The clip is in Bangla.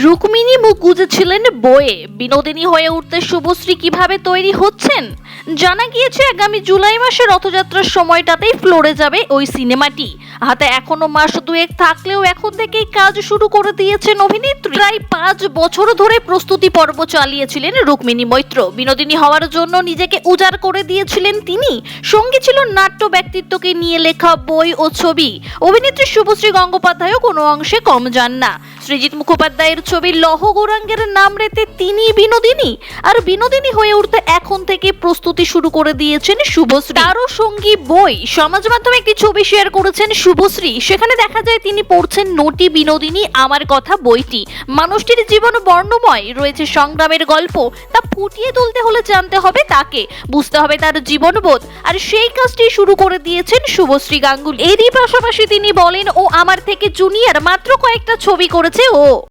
রুক্মিণী মুখ গুজেছিলেন বয়ে বিনোদিনী হয়ে উঠতে শুভশ্রী কীভাবে তৈরি হচ্ছেন? জানা গিয়েছে, আগামী জুলাই মাসে রথযাত্রার সময়টাতেই ফ্লোরে যাবে ওই সিনেমাটি। হাতে এখনও মাস দুয়েক থাকলেও এখন থেকেই কাজ শুরু করে দিয়েছেন অভিনেত্রী। প্রায় পাঁচ বছর ধরে প্রস্তুতি পর্ব চালিয়েছিলেন রুক্মিণী মৈত্র। বিনোদিনী হওয়ার জন্য নিজেকে উজাড় করে দিয়েছিলেন তিনি। সঙ্গী ছিল নাট্য ব্যক্তিত্বকে নিয়ে লেখা বই ও ছবি। অভিনেত্রী শুভশ্রী গঙ্গোপাধ্যায়ও কোনো অংশে কম যান না। সৃজিত মুখোপাধ্যায়ের ছবি লহ গৌরাঙ্গের নাম রেতে তিনি বিনোদিনী। আর বিনোদিনী হয়ে উঠতে এখন থেকে প্রস্তুতি শুরু করে দিয়েছেন শুভশ্রী। তারও সঙ্গী বই। সমাজ মাধ্যমে একটি ছবি শেয়ার করেছেন শুভশ্রী সেখানে দেখা যায় তিনি পড়ছেন নটি বিনোদিনী আমার কথা বইটি। মানুষটির জীবন বর্ণময়, রয়েছে সংগ্রামের গল্প। তা ফুটিয়ে তুলতে হলে জানতে হবে তাকে। বুঝতে হবে তার জীবনবোধ। আর সেই কাজটি শুরু করে দিয়েছেন শুভশ্রী গাঙ্গুলি। এরই পাশাপাশি তিনি বলেন, ও আমার থেকে জুনিয়র, মাত্র কয়েকটা ছবি করেছে ও।